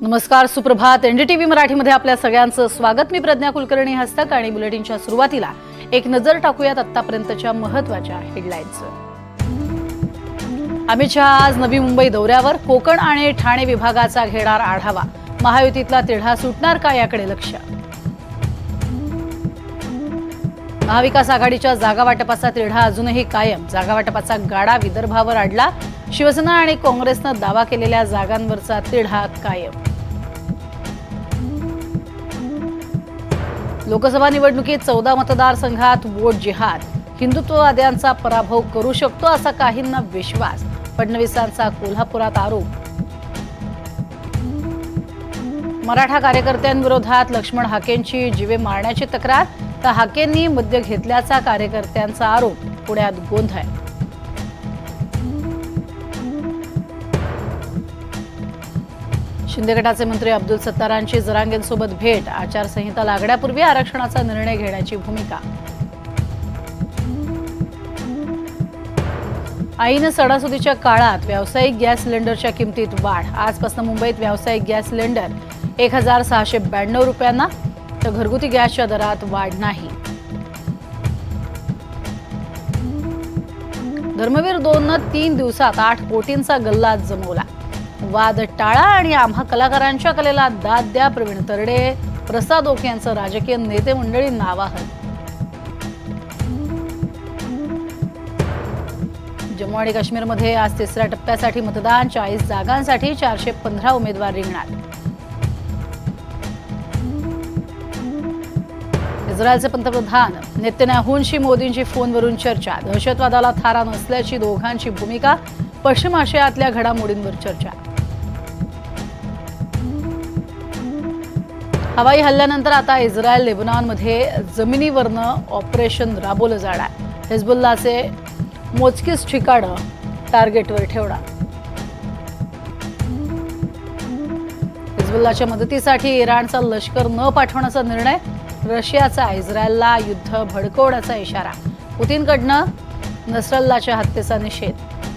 नमस्कार सुप्रभात. एनडीटीव्ही मराठीमध्ये आपल्या सगळ्यांचं स्वागत. मी प्रज्ञा कुलकर्णी हस्तक आणि बुलेटिनच्या सुरुवातीला एक नजर टाकूयात आतापर्यंतच्या महत्त्वाच्या हेडलाईन्स अमित शहा आज नवी मुंबई दौऱ्यावर. कोकण आणि ठाणे विभागाचा घेणार आढावा. महायुतीतला तिढा सुटणार का याकडे लक्ष? महाविकास आघाडीच्या जागा वाटपाचा तिढा अजूनही कायम. जागा वाटपाचा गाडा विदर्भावर अडला शिवसेना आणि काँग्रेसनं दावा केलेल्या जागांवरचा तिढा कायम. लोकसभा निवडणुकीत चौदा मतदारसंघात वोट जिहाद. हिंदुत्ववाद्यांचा पराभव करू शकतो असा काहींना विश्वास. फडणवीसांचा कोल्हापुरात आरोप. मराठा कार्यकर्त्यांविरोधात लक्ष्मण हाकेंची जीवे मारण्याची तक्रार तर हाकेंनी मद्य घेतल्याचा कार्यकर्त्यांचा आरोप. पुण्यात गोंधळ. शिंदे गटाचे मंत्री अब्दुल सत्तारांची जरांगेंसोबत भेट आचारसंहिता लागण्यापूर्वी आरक्षणाचा निर्णय घेण्याची भूमिका. आईनं सणासुदीच्या काळात व्यावसायिक गॅस सिलेंडरच्या किमतीत वाढ. आजपासून मुंबईत व्यावसायिक गॅस सिलेंडर एक हजार सहाशे ब्याण्णव रुपयांना तर घरगुती गॅसच्या दरात वाढ नाही. धर्मवीर दोननं तीन दिवसात आठ कोटींचा गल्ला जमवला. वाद टाळा आणि आम्हा कलाकारांच्या कलेला दाद द्या प्रवीण तरडे. प्रसाद ओक यांचं राजकीय नेते मंडळी आवाहन जम्मू आणि काश्मीरमध्ये आज तिसऱ्या टप्प्यासाठी मतदान चाळीस जागांसाठी चारशे पंधरा उमेदवार रिंगणार इस्रायलचे पंतप्रधान नेतन्याहूंशी मोदींची फोनवरून चर्चा. दहशतवादाला थारा नसल्याची दोघांची भूमिका पश्चिम आशियातल्या घडामोडींवर चर्चा. हवाई हल्ल्यानंतर आता इस्रायल लेबनॉनमध्ये जमिनीवरनं ऑपरेशन राबवलं जाणार. हिजबुल्लाचे मोजकीच ठिकाणं टार्गेटवर ठेवणार. हिजबुल्लाच्या मदतीसाठी इराणचा लष्कर न पाठवण्याचा निर्णय रशियाचा इस्रायलला युद्ध भडकवण्याचा इशारा. पुतीनकडनं नसरल्लाच्या हत्येचा निषेध.